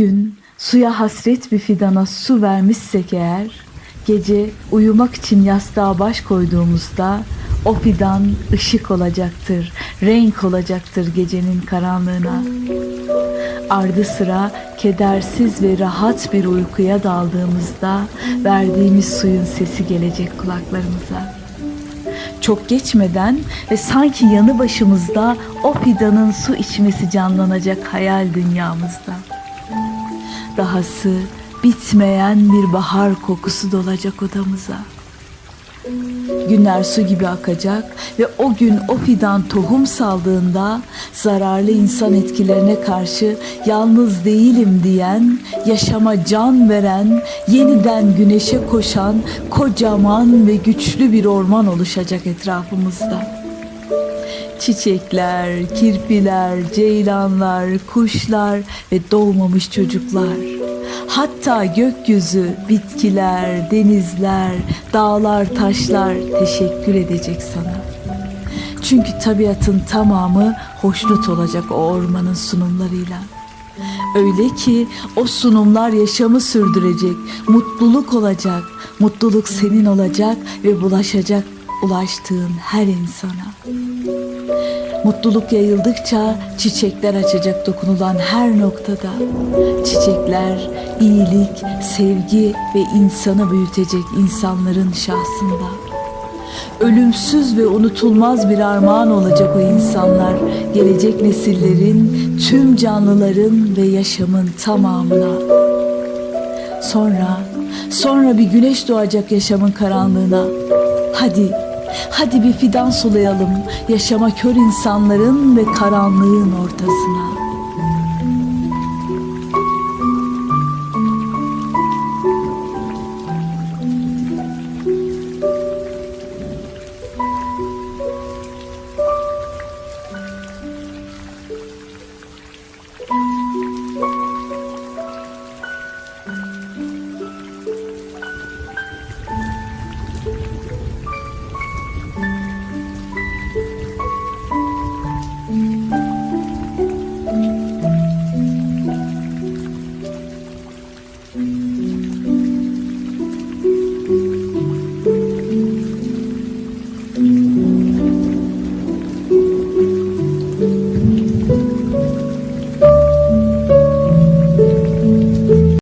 gün suya hasret bir fidana su vermişsek eğer, gece uyumak için yastığa baş koyduğumuzda o fidan ışık olacaktır, renk olacaktır gecenin karanlığına. Ardı sıra kedersiz ve rahat bir uykuya daldığımızda verdiğimiz suyun sesi gelecek kulaklarımıza. Çok geçmeden ve sanki yanı başımızda o fidanın su içmesi canlanacak hayal dünyamızda. Dahası bitmeyen bir bahar kokusu dolacak odamıza. Günler su gibi akacak ve o gün o fidan tohum saldığında zararlı insan etkilerine karşı yalnız değilim diyen, yaşama can veren, yeniden güneşe koşan kocaman ve güçlü bir orman oluşacak etrafımızda. Çiçekler, kirpiler, ceylanlar, kuşlar ve doğmamış çocuklar. Hatta gökyüzü, bitkiler, denizler, dağlar, taşlar teşekkür edecek sana. Çünkü tabiatın tamamı hoşnut olacak o ormanın sunumlarıyla. Öyle ki o sunumlar yaşamı sürdürecek, mutluluk olacak, mutluluk senin olacak ve bulaşacak ulaştığın her insana. Mutluluk yayıldıkça çiçekler açacak dokunulan her noktada. Çiçekler iyilik, sevgi ve insanı büyütecek insanların şahsında. Ölümsüz ve unutulmaz bir armağan olacak o insanlar gelecek nesillerin, tüm canlıların ve yaşamın tamamına. Sonra, sonra bir güneş doğacak yaşamın karanlığına. Hadi, hadi bir fidan sulayalım yaşama kör insanların ve karanlığın ortasına.